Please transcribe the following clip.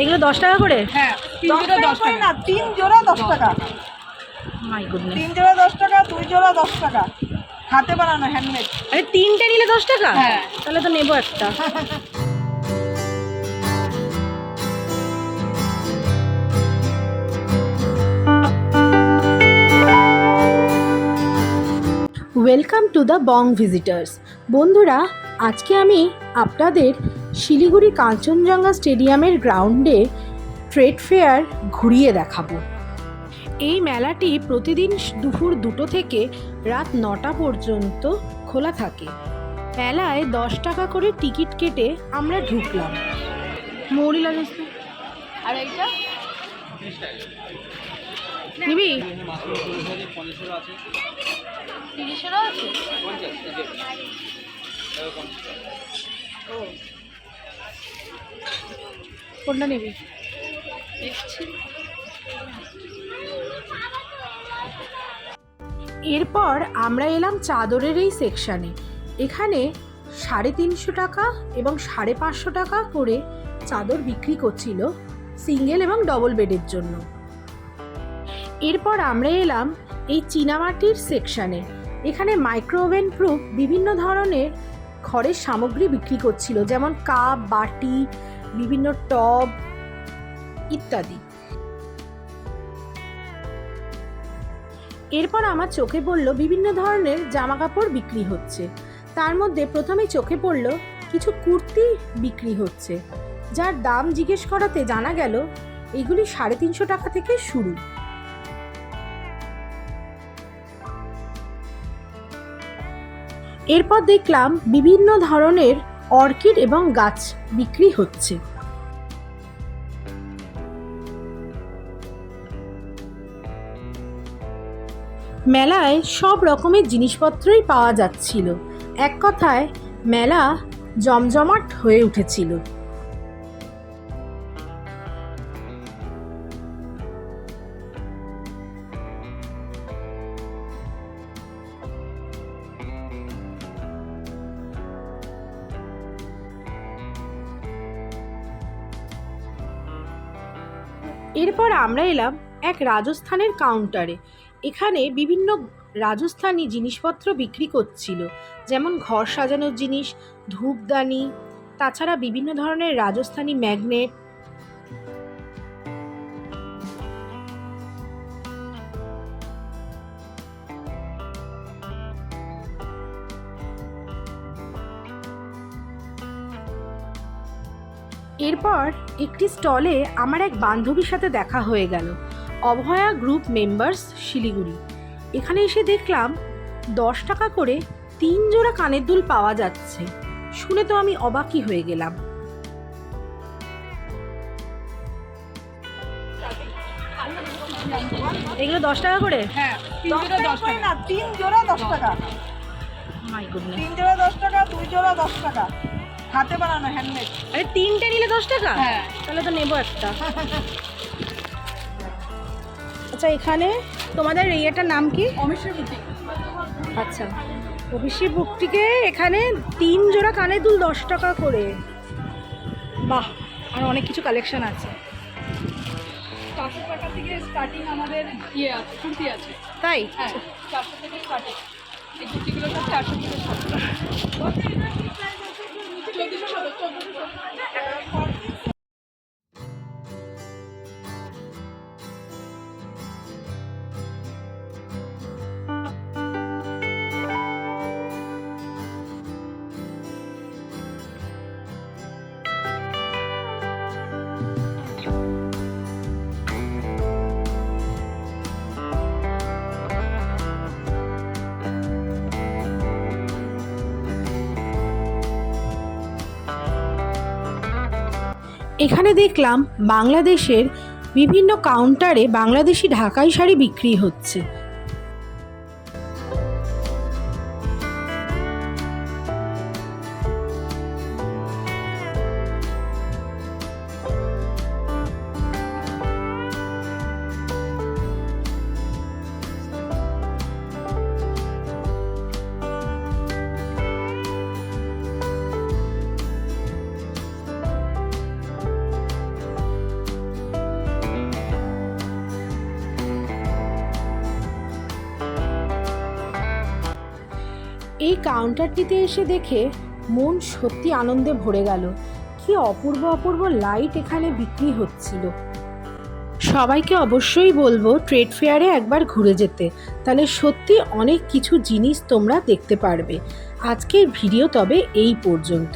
এগুলো দশ টাকা করে? হ্যাঁ তিন জোড়া দশ টাকা না তিন জোড়া দশ টাকা। মাই গুডনেস তিন জোড়া দশ টাকা দুই জোড়া দশ টাকা। হাতে বানানো হ্যান্ডমেড আরে তিনটে নিলে দশ টাকা? হ্যাঁ। তাহলে তো নেব একটা। Welcome to the Bong visitors বন্ধুরা আজকে আমি আপনাদের শিলিগুড়ি কাঞ্চনজঙ্ঘা স্টেডিয়ামের গ্রাউন্ডে ট্রেড ফেয়ার ঘুরিয়ে দেখাবো। এই মেলাটি প্রতিদিন দুপুর দুটো থেকে রাত নটা পর্যন্ত খোলা থাকে। মেলায় দশ টাকা করে টিকিট কেটে আমরা ঢুকলাম। মৌরি আর এইটা? নিবি? তিরিশেরও আছে। কোনটা নিবি? এরপর আমরা এলাম চাদরের এই সেকশানে এখানে সাড়ে তিনশো টাকা এবং সাড়ে পাঁচশো টাকা করে চাদর বিক্রি করছিল সিঙ্গেল এবং ডবল বেডের জন্য। এরপর আমরা এলাম এই চীনামাটির সেকশানে এখানে মাইক্রোওভেন প্রুফ বিভিন্ন ধরনের ঘরের সামগ্রী বিক্রি করছিল, যেমন কাপ, বাটি, বিভিন্ন টব ইত্যাদি। এরপর আমার চোখে পড়ল বিভিন্ন ধরনের জামা কাপড় বিক্রি হচ্ছে। তার মধ্যে প্রথমে চোখে পড়ল কিছু কুর্তি বিক্রি হচ্ছে। যার দাম জিজ্ঞেস করাতে জানা গেল, এগুলি সাড়ে তিনশো টাকা থেকে শুরু। এরপর দেখলাম বিভিন্ন ধরনের অর্কিড এবং গাছ বিক্রি হচ্ছে। মেলায় সব রকমের জিনিসপত্রই পাওয়া যাচ্ছিল। এক কথায়, মেলা জমজমাট হয়ে উঠেছিল। এরপর আমরা এলাম এক রাজস্থানের কাউন্টারে এখানে বিভিন্ন রাজস্থানি জিনিসপত্র বিক্রি করছিল, যেমন ঘর সাজানোর জিনিস, ধূপদানি, তাছাড়া বিভিন্ন ধরনের রাজস্থানি ম্যাগনেট এরপর একটি স্টলে আমার এক বান্ধবীর সাথে দেখা হয়ে গেল অভয়া গ্রুপ মেম্বার্স শিলিগুড়ি। এখানে এসে দেখলাম দশ টাকা করে তিন জোড়া কানের দুল পাওয়া যাচ্ছে। শুনে তো আমি অবাকই হয়ে গেলাম। এগুলো দশ টাকা করে? হ্যাঁ তিন জোড়া দশ টাকা। না তিন জোড়া দশ টাকা। মাই গুডনেস তিন জোড়া দশ টাকা দুই জোড়া দশ টাকা। হাতে বানানো হ্যান্ডমেড আরে তিনটে নিলে দশ টাকা? হ্যাঁ। তাহলে তো নেব একটা। আচ্ছা এখানে তোমাদের ইয়েটার নাম কি? অমিশ্র বুটিক। আচ্ছা অভিষেক বুকটিকে এখানে তিন জোড়া কানের দুল দশ টাকা করে। বাহ আর অনেক কিছু কালেকশন আছে। চারশো টাকা থেকে স্টার্টিং আমাদের ইয়ে আছে কুর্তি আছে। তাই? হ্যাঁ চারশো থেকে স্টার্টিং এই কুর্তিগুলো সব চারশো থেকে চোদ্দোশো সত্তর চোদ্দোশো সত্তর এখানে দেখলাম বাংলাদেশের বিভিন্ন কাউন্টারে বাংলাদেশি ঢাকাই শাড়ি বিক্রি হচ্ছে। এই কাউন্টারটিতে এসে দেখে মন সত্যি আনন্দে ভরে গেল। কি অপূর্ব অপূর্ব লাইট এখানে বিক্রি হচ্ছিল। সবাইকে অবশ্যই বলব ট্রেড ফেয়ারে একবার ঘুরে যেতে। তাহলে সত্যি অনেক কিছু জিনিস তোমরা দেখতে পারবে। আজকের ভিডিও তবে এই পর্যন্ত।